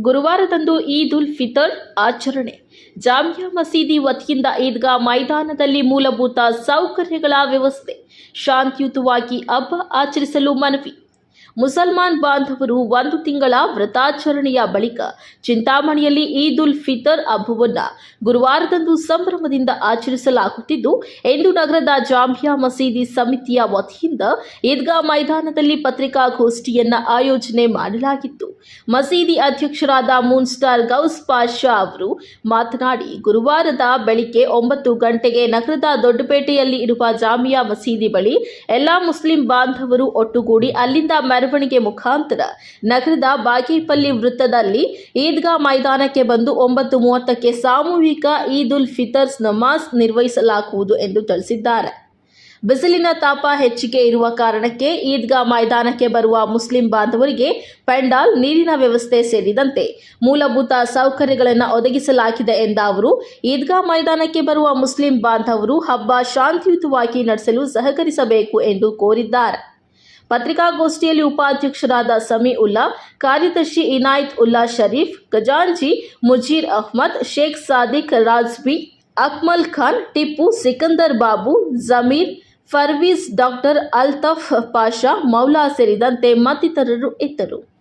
ಗುರುವಾರದಂದು ಈದ್ ಉಲ್ ಫಿತರ್ ಆಚರಣೆ. ಜಾಮಿಯಾ ಮಸೀದಿ ವತಿಯಿಂದ ಈದ್ಗಾ ಮೈದಾನದಲ್ಲಿ ಮೂಲಭೂತ ಸೌಕರ್ಯಗಳ ವ್ಯವಸ್ಥೆ. ಶಾಂತಿಯುತವಾಗಿ ಹಬ್ಬ ಆಚರಿಸಲು ಮನವಿ. ಮುಸಲ್ಮಾನ್ ಬಾಂಧವರು ಒಂದು ತಿಂಗಳ ವ್ರತಾಚರಣೆಯ ಬಳಿಕ ಚಿಂತಾಮಣಿಯಲ್ಲಿ ಈದ್ ಉಲ್ ಫಿತರ್ ಹಬ್ಬವನ್ನು ಗುರುವಾರದಂದು ಸಂಭ್ರಮದಿಂದ ಆಚರಿಸಲಾಗುತ್ತಿದ್ದು, ಇಂದು ನಗರದ ಜಾಮಿಯಾ ಮಸೀದಿ ಸಮಿತಿಯ ವತಿಯಿಂದ ಈದ್ಗಾ ಮೈದಾನದಲ್ಲಿ ಪತ್ರಿಕಾಗೋಷ್ಠಿಯನ್ನ ಆಯೋಜನೆ ಮಾಡಲಾಗಿತ್ತು. ಮಸೀದಿ ಅಧ್ಯಕ್ಷರಾದ ಮೂನ್ಸ್ಟಾರ್ ಗೌಸ್ ಪಾಷಾ ಅವರು ಮಾತನಾಡಿ, ಗುರುವಾರದ ಬೆಳಿಗ್ಗೆ ಒಂಬತ್ತು ಗಂಟೆಗೆ ನಗರದ ದೊಡ್ಡಪೇಟೆಯಲ್ಲಿ ಇರುವ ಜಾಮಿಯಾ ಮಸೀದಿ ಬಳಿ ಎಲ್ಲಾ ಮುಸ್ಲಿಂ ಬಾಂಧವರು ಒಟ್ಟುಗೂಡಿ ಅಲ್ಲಿಂದ ಮೆರವಣಿಗೆ ಮುಖಾಂತರ ನಗರದ ಬಾಗೇಪಲ್ಲಿ ವೃತ್ತದಲ್ಲಿ ಈದ್ಗಾ ಮೈದಾನಕ್ಕೆ ಬಂದು ಒಂಬತ್ತು ಮೂವತ್ತಕ್ಕೆ ಸಾಮೂಹಿಕ ಈದ್ ಉಲ್ ಫಿತರ್ಸ್ ನಮಾಜ್ ನಿರ್ವಹಿಸಲಾಗುವುದು ಎಂದು ತಿಳಿಸಿದ್ದಾರೆ. ಬಿಸಿಲಿನ ತಾಪ ಹೆಚ್ಚಿಗೆ ಇರುವ ಕಾರಣಕ್ಕೆ ಈದ್ಗಾ ಮೈದಾನಕ್ಕೆ ಬರುವ ಮುಸ್ಲಿಂ ಬಾಂಧವರಿಗೆ ಪೆಂಡಾಲ್, ನೀರಿನ ವ್ಯವಸ್ಥೆ ಸೇರಿದಂತೆ ಮೂಲಭೂತ ಸೌಕರ್ಯಗಳನ್ನು ಒದಗಿಸಲಾಗಿದೆ ಎಂದ ಅವರು, ಈದ್ಗಾ ಮೈದಾನಕ್ಕೆ ಬರುವ ಮುಸ್ಲಿಂ ಬಾಂಧವರು ಹಬ್ಬ ಶಾಂತಿಯುತವಾಗಿ ನಡೆಸಲು ಸಹಕರಿಸಬೇಕು ಎಂದು ಕೋರಿದ್ದಾರೆ. ಪತ್ರಿಕಾಗೋಷ್ಠಿಯಲ್ಲಿ ಉಪಾಧ್ಯಕ್ಷರಾದ ಸಮಿ ಉಲ್ಲಾ, ಕಾರ್ಯದರ್ಶಿ ಇನಾಯತ್ ಉಲ್ಲಾ ಶರೀಫ್ ಖಜಾಂಜಿ ಮುಜೀರ್ ಅಹ್ಮದ್, ಶೇಖ್ ಸಾದಿಕ್ ರಾಜ್ಬಿ ಅಕ್ಮಲ್ ಖಾನ್, ಟಿಪ್ಪು ಸಿಕಂದರ್ ಬಾಬು, ಜಮೀರ್ ಫರ್ವೀಸ್, ಡಾಕ್ಟರ್ ಅಲ್ತಫ್ ಪಾಷಾ, ಮೌಲಾ ಸೇರಿದಂತೆ ಮತ್ತಿತರರು ಇದ್ದರು.